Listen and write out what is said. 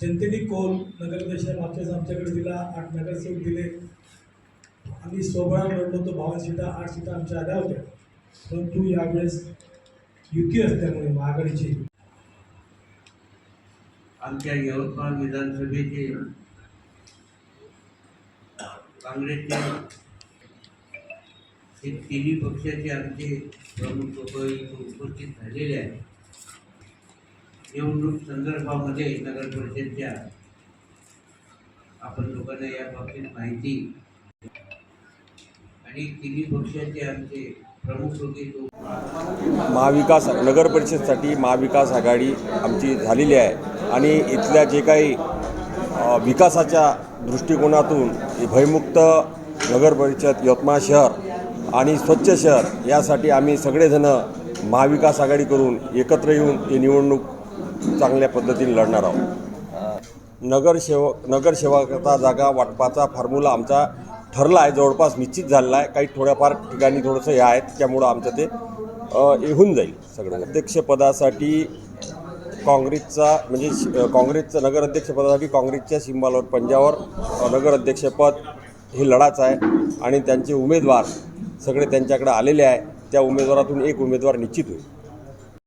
जनतेने कोल नगराध्यक्ष मागच्याच आमच्याकडे दिला आठ नगरसेवक दिले. आम्ही सोबळा लढलो होतो बावन्न सीटा आठ सीटा आमच्या आल्या होत्या. परंतु यावेळेस युती असल्यामुळे महाआघाडीची. आमच्या यवतमाळ विधानसभेचे काँग्रेसचे हे तिन्ही पक्षाचे आमचे प्रमुख लोक इथे उपस्थित झालेले आहेत. निवडणूक संदर्भामध्ये नगर परिषदच्या आपण लोकांना या बाबतीत माहिती आणि तिन्ही पक्षाचे आमचे प्रमुख लोक महाविकास नगर परिषदसाठी महाविकास आघाडी आमची झालेली आहे. आणि इथल्या जे काही विकासाच्या दृष्टिकोनातून भयमुक्त नगर परिषद यवतमाळ शहर आणि स्वच्छ शहर यासाठी आम्ही सगळेजणं महाविकास आघाडी करून एकत्र येऊन ही निवडणूक चांगल्या पद्धतीने लढणार आहोत. नगरसेवक नगरसेवकाचा जागा वाटपाचा फॉर्म्युला आमचा ठरला आहे. जवळपास निश्चित झालेला आहे. काही थोड्याफार ठिकाणी थोडंसं हे आहे त्यामुळं आमचं ते होऊन जाईल सगळं. अध्यक्षपदासाठी काँग्रेसचा म्हणजे काँग्रेसचं नगराध्यक्षपदासाठी काँग्रेसच्या सिंबालवर पंजावर नगराध्यक्षपद हे लढाच आहे. आणि त्यांचे उमेदवार सगळे त्यांच्याकडे आलेले आहे. त्या उमेदवारातून एक उमेदवार निश्चित होईल.